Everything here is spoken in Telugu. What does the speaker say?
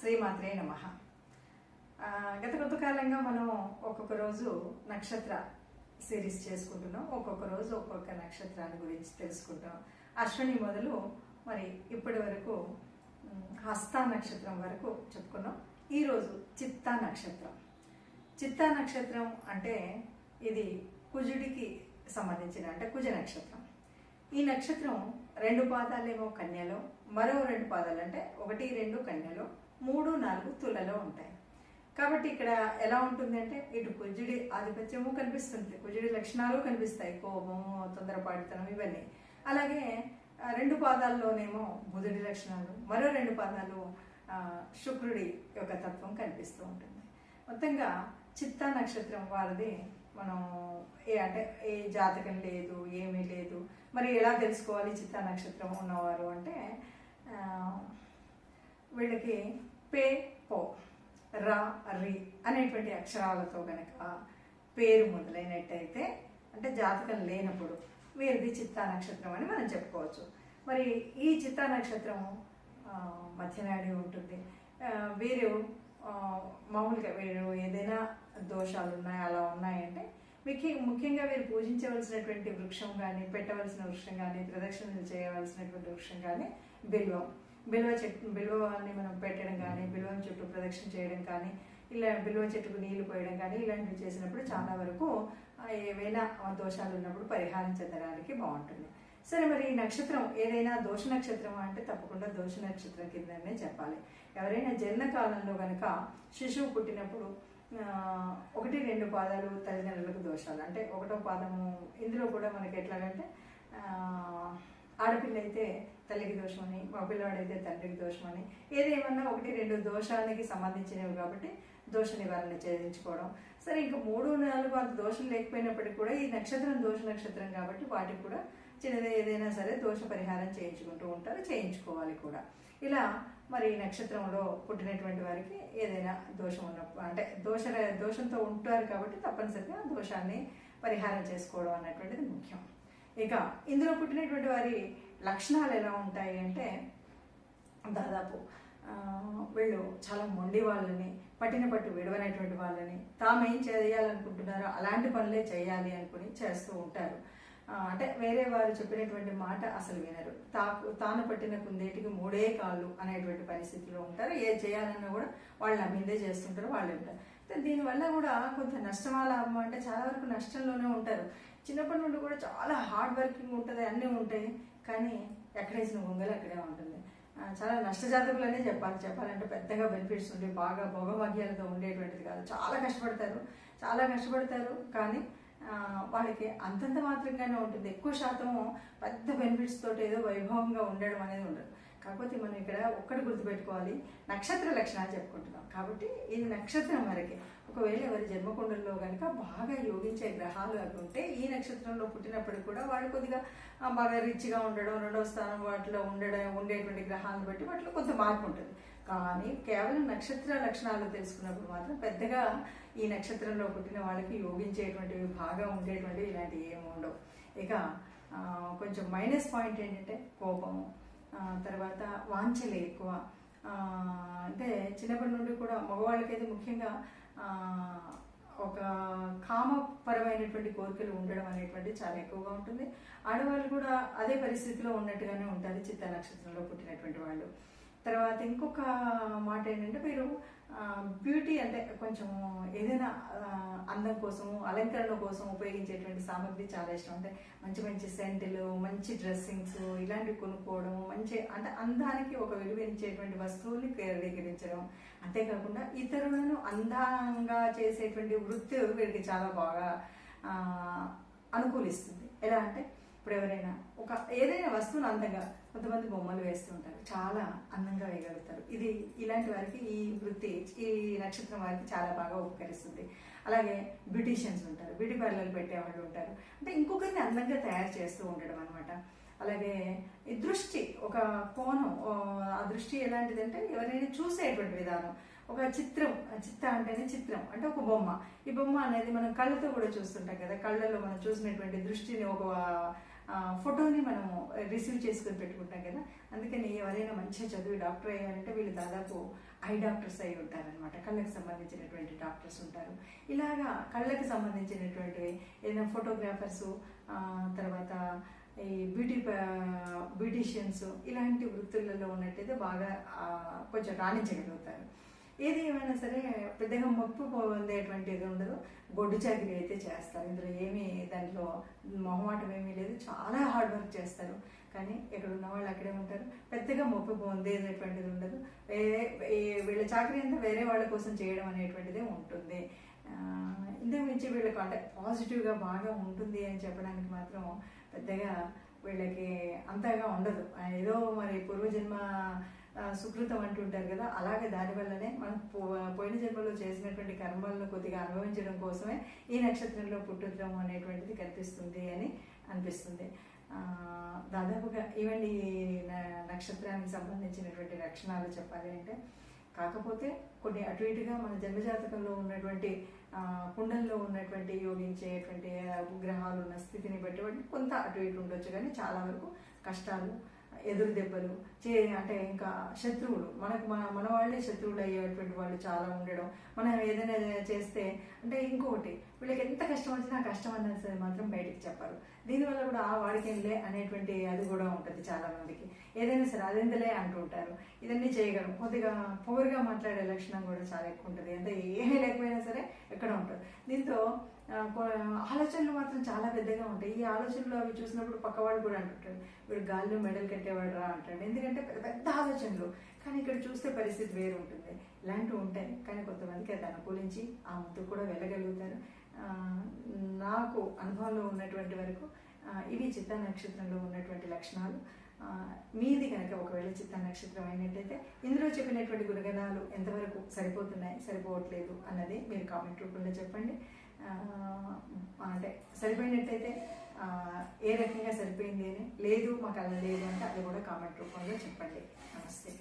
శ్రీమాత్రే నమ. గత కొంతకాలంగా మనం ఒక్కొక్క రోజు నక్షత్ర సిరీస్ చేసుకుంటున్నాం. ఒక్కొక్క రోజు ఒక్కొక్క నక్షత్రాన్ని గురించి తెలుసుకుంటాం. అశ్విని మొదలు మరి ఇప్పటి వరకు హస్త నక్షత్రం వరకు చెప్పుకున్నాం. ఈరోజు చిత్తా నక్షత్రం. చిత్తా నక్షత్రం అంటే ఇది కుజుడికి సంబంధించిన అంటే కుజ నక్షత్రం. ఈ నక్షత్రం రెండు పాదాలేమో కన్యలో మరో రెండు పాదాలు అంటే ఒకటి రెండు కన్యలో మూడు నాలుగు తులలో ఉంటాయి. కాబట్టి ఇక్కడ ఎలా ఉంటుంది అంటే ఇటు కుజుడి ఆధిపత్యము కనిపిస్తుంది. కుజుడి లక్షణాలు కనిపిస్తాయి. కోపము తొందరపాటుతనం ఇవన్నీ. అలాగే రెండు పాదాల్లోనేమో బుధుడి లక్షణాలు మరో రెండు పాదాలు శుక్రుడి యొక్క తత్వం కనిపిస్తూ ఉంటుంది. మొత్తంగా చిత్తా నక్షత్రం వారిది మనం ఏ అంటే ఏ జాతకం లేదు ఏమీ లేదు. మరి ఎలా తెలుసుకోవాలి చిత్తా నక్షత్రం ఉన్నవారు అంటే వీళ్ళకి పే పో రా రి అనేటువంటి అక్షరాలతో గనక పేరు మొదలైనట్టయితే అంటే జాతకం లేనప్పుడు వీరిది చిత్తా నక్షత్రం అని మనం చెప్పుకోవచ్చు. మరి ఈ చిత్తా నక్షత్రం మధ్యనాడి ఉంటుంది. వీరు మామూలుగా వీరు ఏదైనా దోషాలు ఉన్నాయి అలా ఉన్నాయంటే ముఖ్య ముఖ్యంగా వీరు పూజించవలసినటువంటి వృక్షం కానీ పెట్టవలసిన వృక్షం కానీ ప్రదక్షిణలు చేయవలసినటువంటి వృక్షం కానీ బిల్వం. బిల్వ చెట్టు బిల్వని మనం పెట్టడం కానీ బిల్వం చుట్టూ ప్రదక్షిణ చేయడం కానీ ఇలా బిల్వ చెట్టుకు నీళ్ళు పోయడం కానీ ఇలాంటివి చేసినప్పుడు చాలా వరకు ఏవైనా దోషాలు ఉన్నప్పుడు పరిహారం చెందడానికి బాగుంటుంది. సరే మరి ఈ నక్షత్రం ఏదైనా దోష నక్షత్రం అంటే తప్పకుండా దోష నక్షత్రం కిందనే చెప్పాలి. ఎవరైనా జన్మ కాలంలో కనుక శిశువు పుట్టినప్పుడు ఒకటి రెండు పాదాలు తల్లిదండ్రులకు దోషాలు. అంటే ఒకటో పాదము ఇందులో కూడా మనకి ఎట్లాగంటే ఆడపిల్ల అయితే తల్లికి దోషమని మగపిల్లవాడైతే తండ్రికి దోషమని ఏదేమన్నా ఒకటి రెండు దోషానికి సంబంధించినవి కాబట్టి దోష నివారణ చేయించుకోవడం. సరే ఇంకా మూడు నాలుగు అంత దోషం లేకపోయినప్పటికీ కూడా ఈ నక్షత్రం దోష నక్షత్రం కాబట్టి వాటికి కూడా చిన్నది ఏదైనా సరే దోష పరిహారం చేయించుకుంటూ ఉంటారు చేయించుకోవాలి కూడా. ఇలా మరి ఈ నక్షత్రంలో పుట్టినటువంటి వారికి ఏదైనా దోషం ఉన్నప్పుడు అంటే దోష దోషంతో ఉంటారు కాబట్టి తప్పనిసరిగా దోషాన్ని పరిహారం చేసుకోవడం అన్నటువంటిది ముఖ్యం. ఇక ఇందులో పుట్టినటువంటి వారి లక్షణాలు ఎలా ఉంటాయి అంటే దాదాపు వీళ్ళు చాలా మొండి వాళ్ళని పట్టిన పట్టు విడవనటువంటి వాళ్ళని తాము ఏం చేయాలనుకుంటున్నారో అలాంటి పనులే చేయాలి అనుకుని చేస్తూ ఉంటారు. అంటే వేరే వారు చెప్పినటువంటి మాట అసలు వినరు. తాకు తాను పట్టిన కుందేటికి మూడే కాళ్ళు అనేటువంటి పరిస్థితిలో ఉంటారు. ఏ చేయాలన్నా కూడా వాళ్ళు నమ్మిందే చేస్తుంటారు వాళ్ళు ఉంటారు. దీనివల్ల కూడా కొంత నష్టమా లాభం అంటే చాలా వరకు నష్టంలోనే ఉంటారు. చిన్నప్పటి నుండి కూడా చాలా హార్డ్ వర్కింగ్ ఉంటుంది అన్నీ ఉంటాయి. కానీ ఎక్కడేసిన గొంగలు అక్కడే ఉంటుంది. చాలా చాలా నష్టజాతకులనే చెప్పాలి. చెప్పాలంటే పెద్దగా బెనిఫిట్స్ ఉండే బాగా భోగభాగ్యాలతో ఉండేటువంటిది కాదు. చాలా కష్టపడతారు. చాలా కష్టపడతారు. కానీ వాళ్ళకి అంతంత మాత్రంగానే ఉంటుంది. ఎక్కువ శాతము పెద్ద బెనిఫిట్స్ తోటి ఏదో వైభవంగా ఉండడం అనేది ఉండదు. కాకపోతే మనం ఇక్కడ ఒక్కటి గుర్తుపెట్టుకోవాలి నక్షత్ర లక్షణాలు చెప్పుకుంటున్నాం. కాబట్టి ఇది నక్షత్రం వరకే. ఒకవేళ ఎవరి జన్మకుండల్లో కనుక బాగా యోగించే గ్రహాలు అవి ఉంటే ఈ నక్షత్రంలో పుట్టినప్పుడు కూడా వాళ్ళు కొద్దిగా బాగా రిచ్గా ఉండడం రెండవ స్థానం వాటిలో ఉండడం ఉండేటువంటి గ్రహాలను బట్టి వాటిలో కొంత మార్పు ఉంటుంది. కానీ కేవలం నక్షత్ర లక్షణాలు తెలుసుకున్నప్పుడు మాత్రం పెద్దగా ఈ నక్షత్రంలో పుట్టిన వాళ్ళకి యోగించేటువంటివి బాగా ఉండేటువంటివి ఇలాంటివి ఏమి ఉండవు. ఇక కొంచెం మైనస్ పాయింట్ ఏంటంటే కోపము. తర్వాత వాంఛలు ఎక్కువ. అంటే చిన్నప్పటి నుండి కూడా మగవాళ్ళకైతే ముఖ్యంగా ఒక కామపరమైనటువంటి కోరికలు ఉండడం అనేటువంటి చాలా ఎక్కువగా ఉంటుంది. ఆడవాళ్ళు కూడా అదే పరిస్థితిలో ఉన్నట్టుగానే ఉంటుంది చిత్త నక్షత్రంలో పుట్టినటువంటి వాళ్ళు. తర్వాత ఇంకొక మాట ఏంటంటే బ్యూటీ అంటే కొంచెం ఏదైనా అందం కోసం అలంకరణ కోసం ఉపయోగించేటువంటి సామాగ్రి చాలా ఇష్టం. అంటే మంచి మంచి సెంటులు మంచి డ్రెస్సింగ్స్ ఇలాంటివి కొనుక్కోవడం మంచి అంటే అందానికి ఒక విలువించేటువంటి వస్తువుల్ని కేంద్రీకరించడం. అంతేకాకుండా ఇతరులను అందంగా చేసేటువంటి వృత్తి వీరికి చాలా బాగా అనుకూలిస్తుంది. ఎలా అంటే ఇప్పుడు ఎవరైనా ఒక ఏదైనా వస్తువును అందంగా కొంతమంది బొమ్మలు వేస్తూ ఉంటారు. చాలా అందంగా వేయగలుగుతారు. ఇది ఇలాంటి వారికి ఈ వృత్తి ఈ నక్షత్రం వారికి చాలా బాగా ఉపకరిస్తుంది. అలాగే బ్యూటీషియన్స్ ఉంటారు బ్యూటీ పార్లర్లు పెట్టేవాళ్ళు ఉంటారు. అంటే ఇంకొకరిని అందంగా తయారు చేస్తూ ఉండడం అనమాట అలాగే ఈ దృష్టి ఒక కోణం ఆ దృష్టి ఎలాంటిదంటే ఎవరైనా చూసేటువంటి విధానం. ఒక చిత్రం చిత్త అంటేనే చిత్రం అంటే ఒక బొమ్మ. ఈ బొమ్మ అనేది మనం కళ్ళతో కూడా చూస్తుంటాం కదా. కళ్ళలో మనం చూసినటువంటి దృష్టిని ఒక ఫోటోని మనము రిసీవ్ చేసుకొని పెట్టుకుంటాం కదా. అందుకని ఎవరైనా మంచిగా చదివి డాక్టర్ అయ్యారంటే వీళ్ళు దాదాపు ఐ డాక్టర్స్ అయి ఉంటారనమాట కళ్ళకి సంబంధించినటువంటి డాక్టర్స్ ఉంటారు. ఇలాగా కళ్ళకి సంబంధించినటువంటివి ఏదైనా ఫోటోగ్రాఫర్స్ తర్వాత ఈ బ్యూటీ బ్యూటీషియన్స్ ఇలాంటి వృత్తులలో ఉన్నట్టయితే బాగా కొంచెం రాణించగలుగుతారు. ఏది ఏమైనా సరే పెద్దగా మొప్పు పొందేటువంటిది ఉండదు. గొడ్డు చాకరీ అయితే చేస్తారు. ఇందులో ఏమీ దాంట్లో మొహమాటం ఏమీ లేదు. చాలా హార్డ్ వర్క్ చేస్తారు. కానీ ఇక్కడ ఉన్న వాళ్ళు అక్కడే ఉంటారు. పెద్దగా మొప్పు పొందేటటువంటిది ఉండదు. వేరే వీళ్ళ చాకరీ అంతా వేరే వాళ్ళ కోసం చేయడం అనేటువంటిదే ఉంటుంది. ఇంతకు మించి వీళ్ళకి అంటే పాజిటివ్గా బాగా ఉంటుంది అని చెప్పడానికి మాత్రం పెద్దగా వీళ్ళకి అంతగా ఉండదు. ఏదో మరి పూర్వజన్మ సుకృతం అంటుంటారు కదా అలాగే దానివల్లనే మనం పో- పోయిన జన్మలో చేసినటువంటి కర్మలను కొద్దిగా అనుభవించడం కోసమే ఈ నక్షత్రంలో పుట్టుద్రం అనేటువంటిది కనిపిస్తుంది అని అనిపిస్తుంది. దాదాపుగా ఈవెన్ ఈ నక్షత్రానికి సంబంధించినటువంటి లక్షణాలు చెప్పాలి అంటే కాకపోతే కొన్ని అటు ఇటుగా మన జన్మజాతకంలో ఉన్నటువంటి కుండల్లో ఉన్నటువంటి యోగించేటువంటి ఆ, గ్రహాలు ఉన్న స్థితిని బట్టి బట్టి కొంత అటు ఇటు ఉండొచ్చు కానీ చాలా వరకు కష్టాలు ఎదురు దెబ్బలు చే అంటే ఇంకా శత్రువులు. మనకు మన మన వాళ్ళే శత్రువులు అయ్యేటువంటి వాళ్ళు చాలా ఉండడం. మనం ఏదైనా చేస్తే అంటే ఇంకొకటి వీళ్ళకి ఎంత కష్టం వచ్చినా కష్టం అన్నది సరే మాత్రం బయటికి చెప్పరు. దీనివల్ల కూడా ఆ వాడికేంలే అనేటువంటి అది కూడా ఉంటుంది చాలా మందికి ఏదైనా సరే అదెందులే అంటుంటారు. ఇదన్నీ చేయగలం. కొద్దిగా పొగరుగా మాట్లాడే లక్షణం కూడా చాలా ఎక్కువ ఉంటుంది. అంటే ఏమీ లేకపోయినా సరే ఎక్కడ ఉంటుంది దీంతో ఆ, కొ- ఆలోచనలు మాత్రం చాలా పెద్దగా ఉంటాయి. ఈ ఆలోచనలు అవి చూసినప్పుడు పక్కవాడు కూడా అంటుంటాడు వీడు గాల్లో మెడల్ కట్టేవాడు రా అంటాడు. ఎందుకంటే పెద్ద పెద్ద ఆలోచనలు. కానీ ఇక్కడ చూస్తే పరిస్థితి వేరు ఉంటుంది. ఇలాంటివి ఉంటాయి. కానీ కొంతమందికి అది అనుకూలించి ఆ ముందుకు కూడా వెళ్ళగలుగుతారు. నాకు అనుభవంలో ఉన్నటువంటి వరకు ఇవి చిత్త నక్షత్రంలో ఉన్నటువంటి లక్షణాలు. మీది కనుక ఒకవేళ చిత్త నక్షత్రం అయినట్టయితే ఇందులో చెప్పినటువంటి గుణగణాలు ఎంతవరకు సరిపోతున్నాయి సరిపోవట్లేదు అన్నది మీరు కామెంట్ రూపంలో చెప్పండి. అంటే సరిపోయినట్టయితే ఏ రకంగా సరిపోయింది అని లేదు మాకు అలా లేదు అంటే అది కూడా కామెంట్ రూపంలో చెప్పండి. నమస్తే.